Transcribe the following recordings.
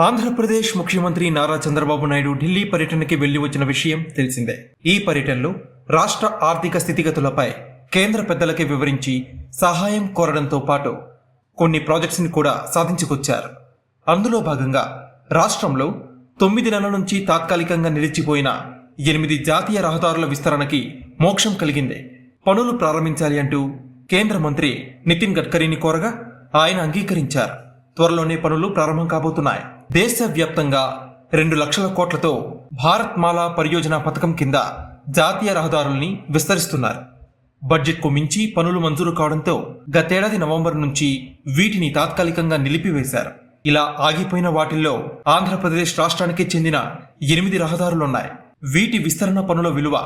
ఆంధ్రప్రదేశ్ ముఖ్యమంత్రి నారా చంద్రబాబు నాయుడు ఢిల్లీ పర్యటనకి వెళ్ళి వచ్చిన విషయం తెలిసిందే. ఈ పర్యటనలో రాష్ట్ర ఆర్థిక స్థితిగతులపై కేంద్ర పెద్దలకి వివరించి సహాయం కోరడంతో పాటు కొన్ని ప్రాజెక్ట్స్ని కూడా సాధించుకొచ్చారు. అందులో భాగంగా రాష్ట్రంలో తొమ్మిది నెలల నుంచి తాత్కాలికంగా నిలిచిపోయిన ఎనిమిది జాతీయ రహదారుల విస్తరణకి మోక్షం కలిగింది. పనులు ప్రారంభించాలి అంటూ కేంద్ర మంత్రి నితిన్ గడ్కరీని కోరగా ఆయన అంగీకరించారు. త్వరలోనే పనులు ప్రారంభం కాబోతున్నాయి. దేశవ్యాప్తంగా రెండు లక్షల కోట్లతో భారత్మాల పరియోజన పథకం కింద జాతీయ రహదారుల్ని విస్తరిస్తున్నారు. బడ్జెట్కు మించి పనులు మంజూరు కావడంతో గతేడాది నవంబర్ నుంచి వీటిని తాత్కాలికంగా నిలిపివేశారు. ఇలా ఆగిపోయిన వాటిల్లో ఆంధ్రప్రదేశ్ రాష్ట్రానికి చెందిన ఎనిమిది రహదారులున్నాయి. వీటి విస్తరణ పనుల విలువ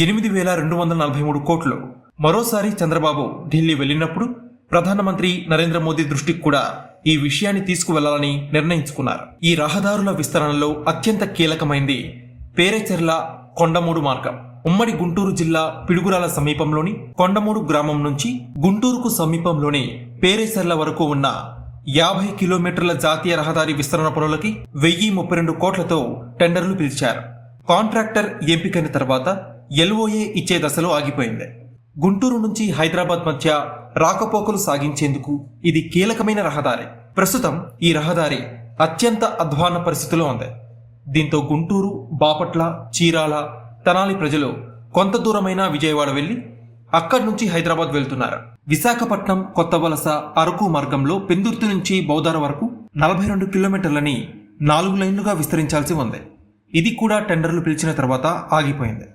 ఎనిమిది వేల రెండు వందల నలభై మూడు కోట్లు. మరోసారి చంద్రబాబు ఢిల్లీ వెళ్ళినప్పుడు ప్రధానమంత్రి నరేంద్ర మోదీ దృష్టికి కూడా ఈ విషయాన్ని తీసుకువెళ్ళాలని నిర్ణయించుకున్నారు. ఈ రహదారుల విస్తరణలో అత్యంత కీలకమైంది పేరేచెర్ల కొండమూడు మార్గం. ఉమ్మడి గుంటూరు జిల్లా పిడుగురాల సమీపంలోని కొండమూడు గ్రామం నుంచి గుంటూరుకు సమీపంలోని పేరేచెర్ల వరకు ఉన్న యాభై కిలోమీటర్ల జాతీయ రహదారి విస్తరణ పనులకి వెయ్యి ముప్పై రెండు కోట్లతో టెండర్లు పిలిచారు. కాంట్రాక్టర్ ఎంపికైన తర్వాత ఎల్ఓఏ ఇచ్చే దశలో ఆగిపోయింది. గుంటూరు నుంచి హైదరాబాద్ మధ్య రాకపోకలు సాగించేందుకు ఇది కీలకమైన రహదారి. ప్రస్తుతం ఈ రహదారి అత్యంత అధ్వాన పరిస్థితిలో ఉంది. దీంతో గుంటూరు బాపట్ల చీరాల తెనాలి ప్రజలు కొంత దూరమైన విజయవాడ వెళ్ళి అక్కడి నుంచి హైదరాబాద్ వెళ్తున్నారు. విశాఖపట్నం కొత్త వలస అరకు మార్గంలో పెందుర్తి నుంచి బౌదార వరకు నలభై రెండు కిలోమీటర్లని నాలుగు లైన్లుగా విస్తరించాల్సి ఉంది. ఇది కూడా టెండర్లు పిలిచిన తర్వాత ఆగిపోయింది.